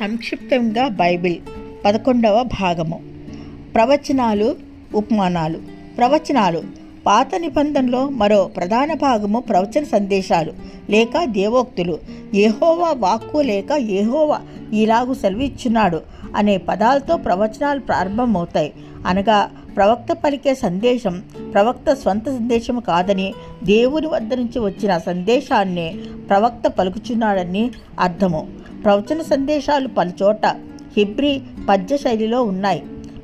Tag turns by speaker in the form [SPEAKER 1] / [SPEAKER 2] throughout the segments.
[SPEAKER 1] సంక్షిప్తంగా బైబిల్ పదకొండవ భాగము. ప్రవచనాలు ఉపమానాలు. ప్రవచనాలు పాత నిబంధనలో మరో ప్రధాన భాగము ప్రవచన సందేశాలు లేక దేవోక్తులు. ఏహోవా వాక్కు లేక ఏహోవా ఇలాగు సెలవిచ్చున్నాడు అనే పదాలతో ప్రవచనాలు ప్రారంభమవుతాయి. అనగా ప్రవక్త పలికే సందేశం ప్రవక్త స్వంత సందేశం కాదని దేవుని వద్ద నుంచి వచ్చిన సందేశాన్ని ప్రవక్త పలుకుచున్నాడని అర్థము. ప్రవచన సందేశాలు పలుచోట హిబ్రీ పద్య శైలిలో ఉన్నాయి.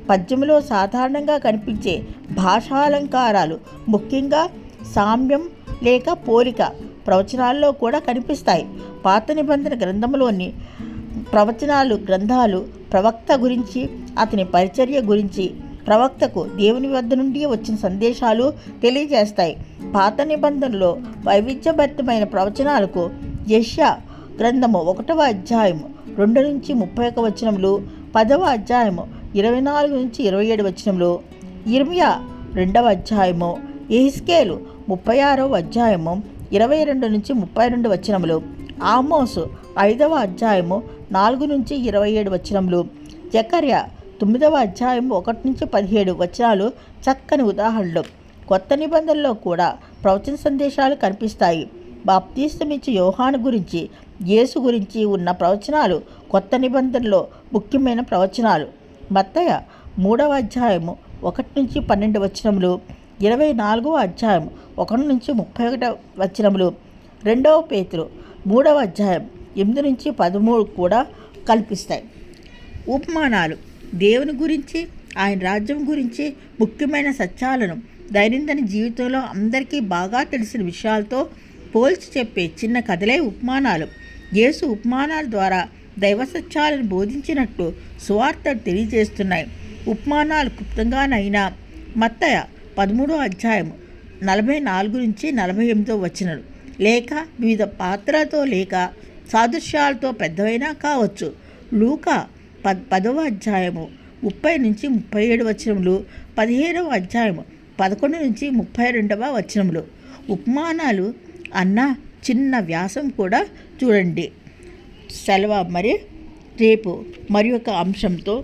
[SPEAKER 1] పద్యములో సాధారణంగా కనిపించే భాషాలంకారాలు ముఖ్యంగా సామ్యం లేక పోలిక ప్రవచనాల్లో కూడా కనిపిస్తాయి. పాత నిబంధన గ్రంథంలోని ప్రవచనాలు గ్రంథాలు ప్రవక్త గురించి అతని పరిచర్య గురించి ప్రవక్తకు దేవుని వద్ద నుండి వచ్చిన సందేశాలు తెలియజేస్తాయి. పాత నిబంధనలో వైవిధ్యభరితమైన ప్రవచనాలకు యష్యా గ్రంథము ఒకటవ అధ్యాయము రెండు నుంచి ముప్పై ఒక వచనములు పదవ అధ్యాయము ఇరవై నాలుగు నుంచి ఇరవై ఏడు వచనములు ఇర్మియా రెండవ అధ్యాయము ఎహిస్కేలు ముప్పై ఆరవ అధ్యాయము ఇరవై రెండు నుంచి ముప్పై రెండు వచనములు ఆమోసు ఐదవ అధ్యాయము నాలుగు నుంచి ఇరవై ఏడు వచనములు జకర్య తొమ్మిదవ అధ్యాయం ఒకటి నుంచి పదిహేడు వచనాలు చక్కని ఉదాహరణలు. కొత్త నిబంధనలో కూడా ప్రవచన సందేశాలు కనిపిస్తాయి. బాప్తీస్తమిచ్చి యోహాను గురించి యేసు గురించి ఉన్న ప్రవచనాలు కొత్త నిబంధనలో ముఖ్యమైన ప్రవచనాలు. మత్తయ మూడవ అధ్యాయము ఒకటి నుంచి పన్నెండు వచనములు ఇరవై నాలుగవ అధ్యాయం ఒకటి నుంచి ముప్పై ఒకటి వచనములు రెండవ పేతులు మూడవ అధ్యాయం ఎనిమిది నుంచి పదమూడు కూడా కల్పిస్తాయి. ఉపమానాలు. దేవుని గురించి ఆయన రాజ్యం గురించి ముఖ్యమైన సత్యాలను దైనందిన జీవితంలో అందరికీ బాగా తెలిసిన విషయాలతో పోల్చి చెప్పే చిన్న కథలే ఉపమానాలు. యేసు ఉపమానాల ద్వారా దైవ సత్యాలను బోధించినట్లు సువార్తలు తెలియజేస్తున్నాయి. ఉపమానాలు క్లుప్తంగానైనా మత్తయ పదమూడో అధ్యాయం నలభై నాలుగు నుంచి నలభై ఎనిమిదో వచ్చినలు లేక వివిధ పాత్రలతో లేక సాదృశ్యాలతో పెద్దవైనా కావచ్చు. లూకా ప పదవ అధ్యాయము ముప్పై నుంచి ముప్పై ఏడు వచనములు పదిహేనవ అధ్యాయము పదకొండు నుంచి ముప్పై రెండవ వచనములు. ఉపమానాలు అన్న చిన్న వ్యాసం కూడా చూడండి. సెలవు మరి రేపు మరి ఒక అంశంతో